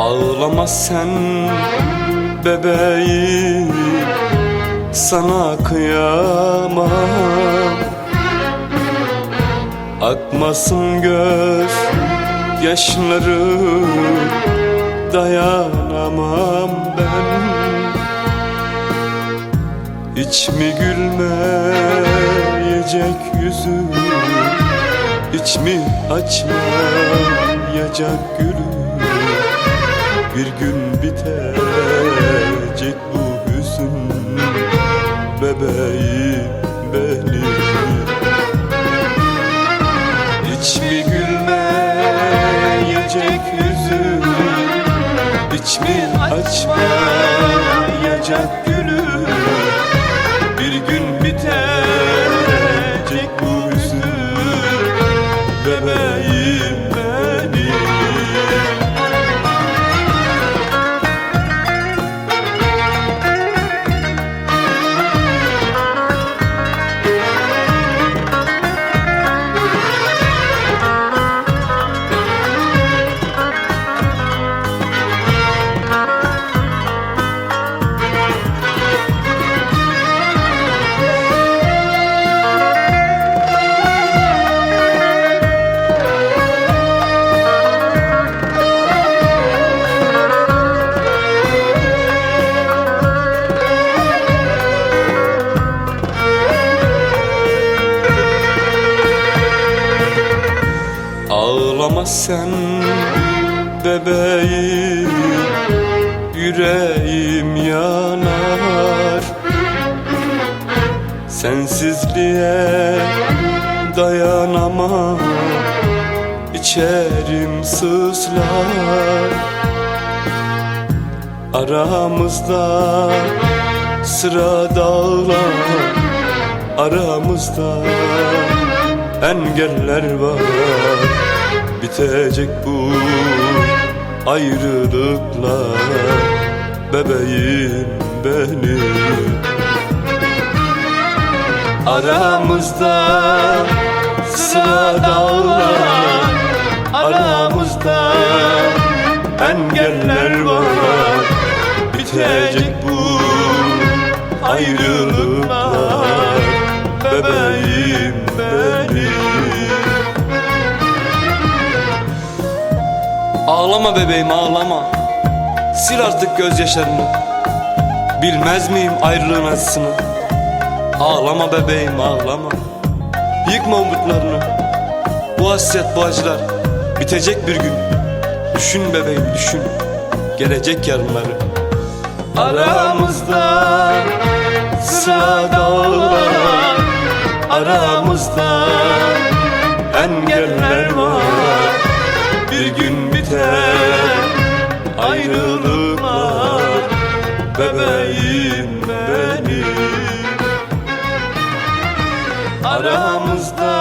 Ağlama sen bebeğim Sana kıyamam. Akmasın göz yaşları Dayanamam ben. Hiç mi gülmeyecek yüzü Hiç mi açmayacak gülü bir gün bitecek bu hüzün. Bebeğim benim. Hiç mi gülmeyecek yüzün Hiç mi açmayacak gülüm Ağlama sen bebeğim Yüreğim yanar. Sensizliğe dayanamam İçerim sızlar. Aramızda sıra dağlar Aramızda engeller var Bitecek bu ayrılıklar. Bebeğim benim. Aramızda sıra dağlar. Aramızda engeller var. Bitecek bu ayrılıklar Ağlama bebeğim ağlama. Sil artık gözyaşlarını. Bilmez miyim ayrılığın acısını? Ağlama bebeğim ağlama. Yıkma umutlarını. Bu hasret bu acılar. Bitecek bir gün. Düşün bebeğim düşün. Gelecek yarınları. Aramızda Sıra dağlar. Aramızda Engeller var. Bir gün Benim Aramızda